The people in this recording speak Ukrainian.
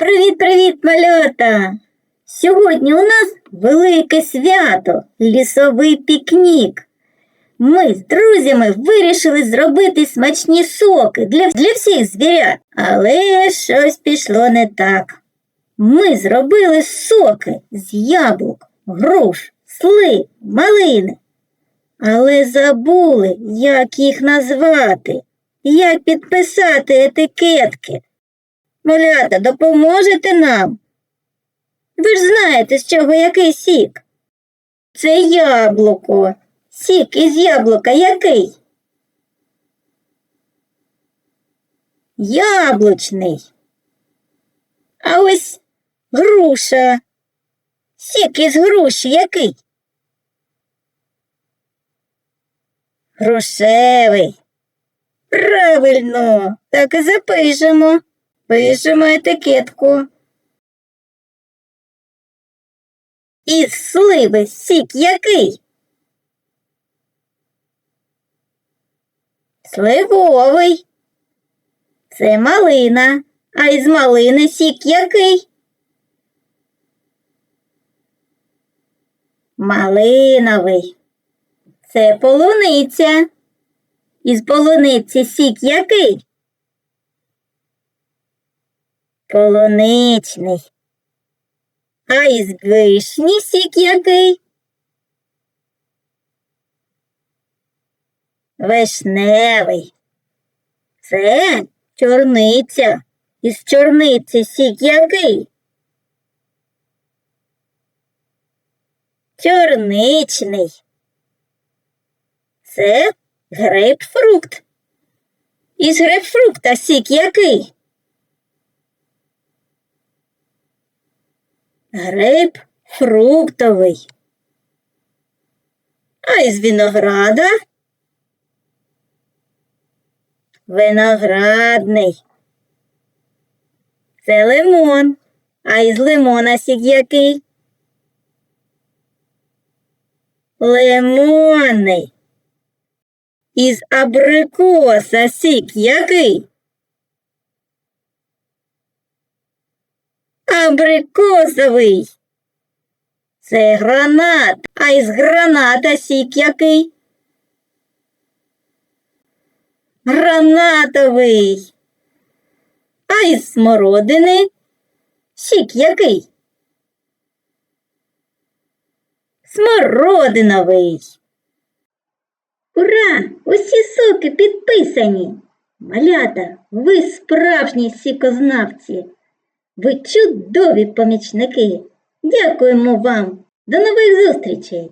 Привіт-привіт, малята! Сьогодні у нас велике свято лісовий пікнік. Ми з друзями вирішили зробити смачні соки для, для всіх звірят, але щось пішло не так. Ми зробили соки з яблук, груш, слив, малини. Але забули, як їх назвати, як підписати етикетки. Малята, допоможете нам? Ви ж знаєте, з чого який сік? Це яблуко. Сік із яблука який? Яблучний. А ось груша. Сік із груші який? Грушевий. Правильно, так і запишемо. Пишемо етикетку. Із сливи сік який? Сливовий. Це малина. А із малини сік який? Малиновий. Це полуниця. Із полуниці сік який? Полуничний. А із вишні сік який? Вишневий. Це чорниця. Із чорниці сік який? Чорничний. Це грейпфрукт. Із грейпфрукта сік який? Грейп фруктовий. А із винограда виноградний. Це лимон. А із лимона сік який? Лимонний. Із абрикоса сік який? Абрикосовий. Це гранат. А із граната сік який? Гранатовий. А із смородини сік який? Смородиновий. Ура! Усі соки підписані. Малята, ви справжні сікознавці. Ви чудові помічники. Дякуємо вам. До нових зустрічей!